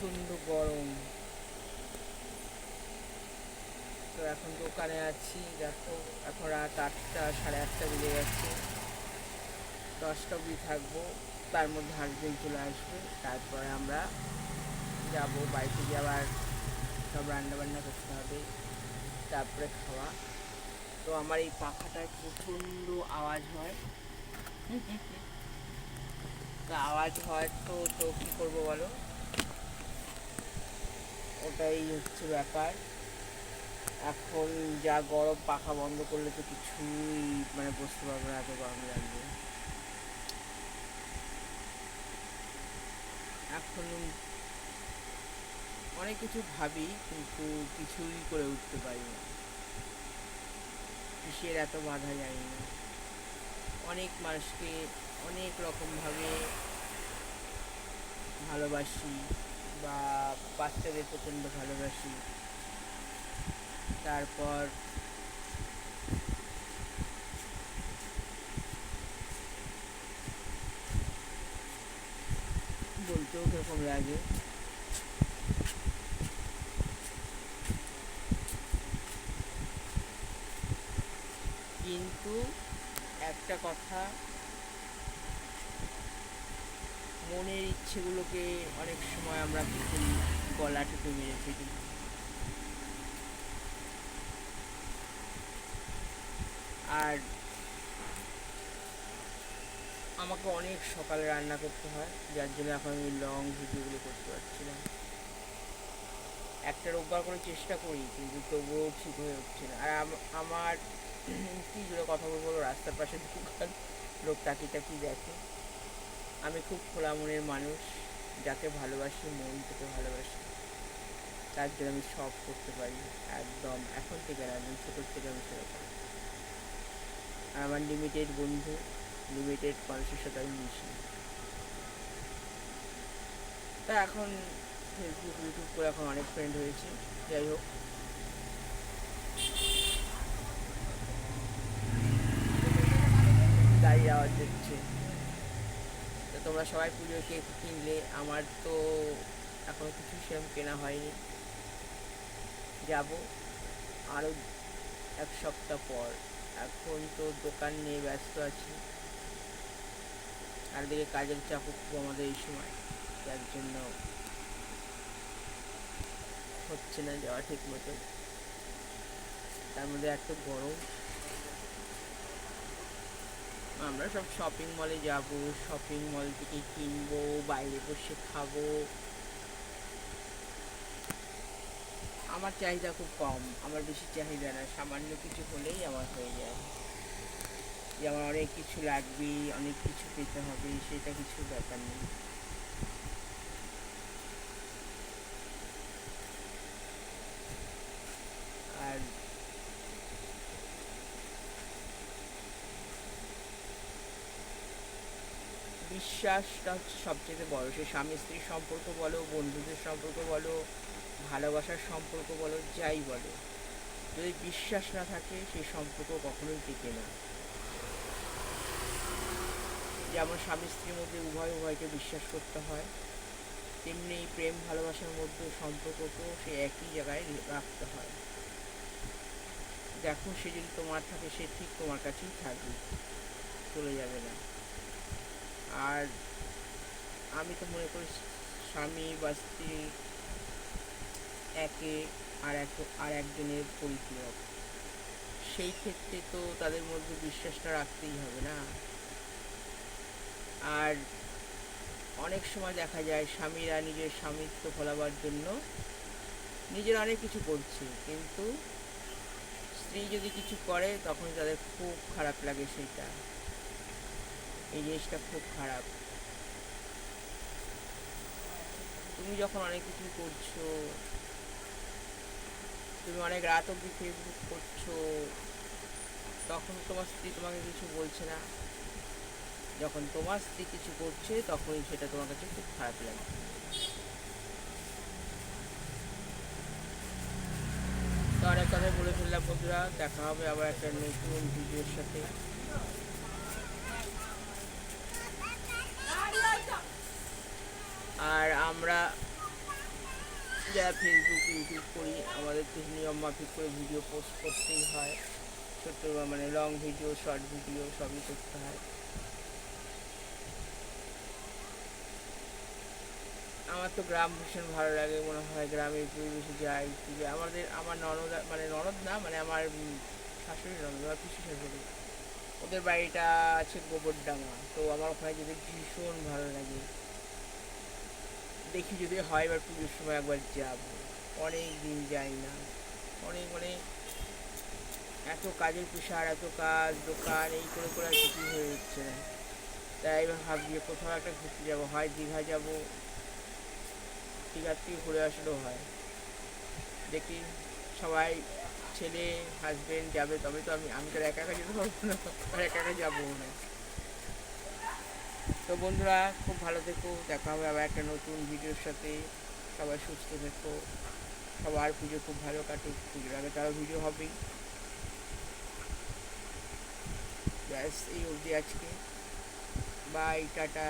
প্রচণ্ড গরম। তো এখন দোকানে আছি, দেখো, এখন রাত আটটা, সাড়ে আটটা বেজে গেছে। দশটা অবধি থাকব, তার মধ্যে হাজবেন্ড চলে আসবে, তারপরে আমরা যাব, বাড়িতে গিয়ে আবার সব রান্না বান্না করতে হবে, তারপরে খাওয়া। তো আমার এই পাখাটায় প্রচণ্ড আওয়াজ হয়। তো আওয়াজ হয় তো তো কী করব বলো? ওটাই হচ্ছে ব্যাপার। এখন যা গরম পাখা বন্ধ করলে তো কিছুই মানে বুঝতে পারব না এত গরম লাগবে। এখন অনেক কিছু ভাবি কিন্তু কিছুই করে উঠতে পারি না। কিসের এত বাধা জানি না। অনেক মানুষকে অনেক রকমভাবে ভালোবাসি। বা বাচ্চাদের প্রচণ্ড ভালোবাসি। তারপর বলতেও কীরকম লাগে। কিন্তু একটা কথা মনের ইচ্ছেগুলোকে অনেক সময় আমরা কিছু গলা টিপে মেরে ফেলি। আর আমাকে অনেক সকালে রান্না করতে হয়, যার জন্য এখন আমি লং ভিডিওগুলো করতে পারছি না। একটা রোববার করে চেষ্টা করি, কিন্তু তবুও ঠিক হয়ে উঠছে না। আর আমার কী জোরে কথা বলব রাস্তার পাশে দোকান, লোক তাকি তাকি দেখে। আমি খুব খোলা মনের মানুষ, যাকে ভালোবাসি, মন থেকে ভালোবাসি। তার জন্য আমি সব করতে পারি, একদম। এখন থেকে না, একদম ছোটোর থেকে আমি সেরকম। আর আমার লিমিটেড বন্ধু লিমিটেড মানুষের সাথে আমি মিশি। তা এখন ফেসবুক ইউটিউব করে এখন অনেক ফ্রেন্ড হয়েছে, যাই হোক। আওয়াজ হচ্ছে তো তোমরা সবাই পুজোর কেক কিনলে, আমার তো এখনও কিছু সেরকম কেনা হয়নি। যাব আরও এক সপ্তাহ পর। এখন তো দোকান নিয়ে ব্যস্ত আছি। আর দিকে কাজের চাপও খুব আমাদের এই সময়, যার জন্য হচ্ছে না যাওয়া ঠিক মতো তার মধ্যে এত গরম। আমরা সব শপিং মলে যাব শপিং মল থেকে কিনবো, বাইরে বসে খাব। আমার চাহিদা খুব কম, আমার বেশি চাহিদা না, সামান্য কিছু হলেই আমার হয়ে যায়। যে আমার অনেক কিছু লাগবে, অনেক কিছু পেতে হবে, সেটা কিছু ব্যাপার নেই আর বিশ্বাসটা হচ্ছে সবচেয়ে বড়। সে স্বামী স্ত্রীর সম্পর্ক বলো, বন্ধুদের সম্পর্ক বলো, ভালোবাসার সম্পর্ক বলো, যাই বলো। যদি বিশ্বাস না থাকে, সেই সম্পর্ক কখনোই টিকে না। যেমন স্বামী স্ত্রীর মধ্যে উভয় উভয়কে বিশ্বাস করতে হয়, তেমনি প্রেম, ভালোবাসার মধ্যে সম্পর্ককেও সে একই জায়গায় রাখতে হয়। দেখো, সে যদি তোমার থাকে, সে ঠিক তোমার কাছেই থাকবে। চলে যাবে না। আর আমি তো মনে করি স্বামী বা স্ত্রী একে আর এক, আর একজনের পরিপূরক। সেই ক্ষেত্রে তো তাদের মধ্যে বিশ্বাসটা রাখতেই হবে না। আর অনেক সময় দেখা যায় স্বামীরা নিজের স্বামিত্ব ফলাবার জন্য নিজের অনেক কিছু করছে, কিন্তু স্ত্রী যদি কিছু করে তখন তাদের খুব খারাপ লাগে সেটা এই জিনিসটা খুব খারাপ। তুমি যখন অনেক কিছু করছ, তুমি অনেক রাত অব্দি ফেসবুক করছ, তখন তোমার স্ত্রী তোমাকে কিছু বলছে না। যখন তোমার স্ত্রী কিছু করছে, তখনই সেটা তোমার কাছে খুব খারাপ লাগে। তো অনেক কথাই বলে ফেললাম বন্ধুরা, দেখা হবে আবার একটা নতুন ভিডিওর সাথে আর আমরা ফেসবুক ইউটিউব করি, আমাদের তো নিয়ম মাফিক করে ভিডিও পোস্ট করতেই হয়। ছোট্ট মানে লং ভিডিও শর্ট ভিডিও সবই করতে হয়। আমার তো গ্রাম ভীষণ ভালো লাগে, মনে হয় গ্রামের পরিবেশে যাই একটু আমাদের, আমার ননদ মানে ননদ না মানে আমার শাশুড়ি ননদ, আমার পিসি শাশুড়ি। ওদের বাড়িটা আছে গোবরডাঙ্গা, তো আমার ওখানে যেতে ভীষণ ভালো লাগে। দেখি যদি হয় এবার পুজোর সময় একবার যাব। অনেক দিন যাই না। অনেক মানে এত কাজের প্রেশার এত কাজ, দোকান, এই করে করে আর কিছুই হয়ে উঠছে না। তাই এবার ভাবছি কোথাও একটা ঘুরতে যাব। হয় দীঘা যাব, দীঘার থেকে ঘুরে আসলেও হয়। দেখি সবাই ছেলে হাজবেন্ড যাবে, তবে তো আমি আমি তো একা একা যেতে পারব না। আর একা একা যাব না। তো বন্ধুরা, খুব ভালো থেকো, দেখা হবে আবার একটা নতুন ভিডিওর সাথে। সবাই সুস্থ থেকো। সবার পুজো খুব ভালো কাটুক, পুজোর আগে তারও ভিডিও হবেই। ব্যাস, এই অবধি আজকে। Bye, tata.